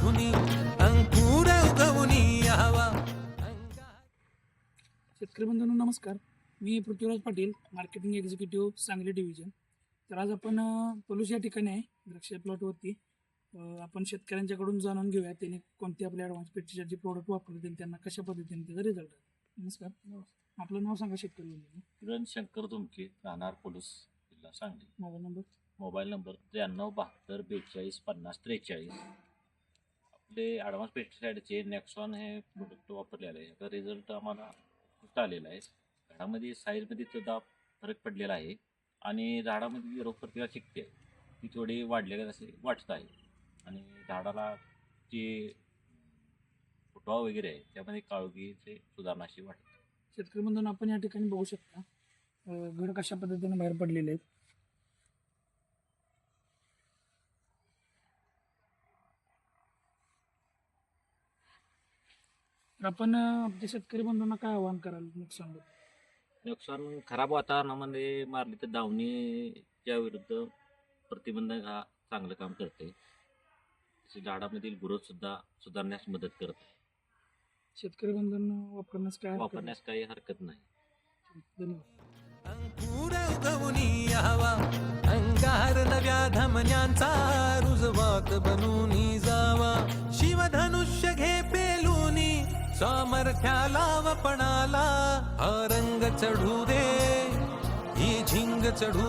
मधुनी अंकुर उगवनी हवा शेतकरी बंधूंनो नमस्कार. मी Prithviraj Patil marketing executive Sangli division तर आज आपण पलूस या ठिकाणी आहे द्राक्ष प्लॉटवरती आपण शेतकऱ्यांच्याकडून जाणून घेऊया त्यांनी कोणते आपले ॲडव्हान्स पेस्टिसाइडचे प्रोडक्ट वापरले आणि त्यांना कशा पद्धतीने त्याचा रिझल्ट नमस्कार. आपलं नाव सांगा शेतकरी बंधूंनो. किरण शंकर तुमके राहणार पोलीस जिल्हा Sangli. Mobile number. Mobile number त्र्याण्णव बहात्तर बेचाळीस पन्नास त्रेचाळीस. आपले ॲडव्हान्स पेस्टिसाईडचे नेक्सॉन हे प्रोडक्ट वापरलेलं आहे याचा रिझल्ट आम्हाला खूप आलेला आहे. झाडामध्ये साईजमध्ये सुद्धा फरक पडलेला आहे आणि झाडामध्ये जी रोगप्रतिकार शिकते ती थोडी वाढलेली असे वाटत आहे. आणि झाडाला जे फुटवा वगैरे आहे त्यामध्ये काळोखीचे सुधारणा अशी वाटते. शेतकरी म्हणून आपण या ठिकाणी बघू शकता घड कशा पद्धतीने बाहेर पडलेले आहेत. तर आपण अ, आपल्या शेतकरी बंधूंना काय आवाहन कराल? नुकसान नुकसान खराब वातावरणामध्ये मारली तर दावणीच्या विरुद्ध प्रतिबंधक हा चांगलं काम करते. तसे झाडामधील ग्रोथ सुद्धा सुधारण्यास मदत करत. आहे शेतकरी बंधूंना वापरण्यास काय हरकत वापरण्यास काही हरकत नाही. धन्यवाद. अंकुर हवा अंगार नव्या धमन्यांचा रुजवात बनूनी जावा सामर्थ्याला वपणाला हा रंग चढू दे ही झिंग चढू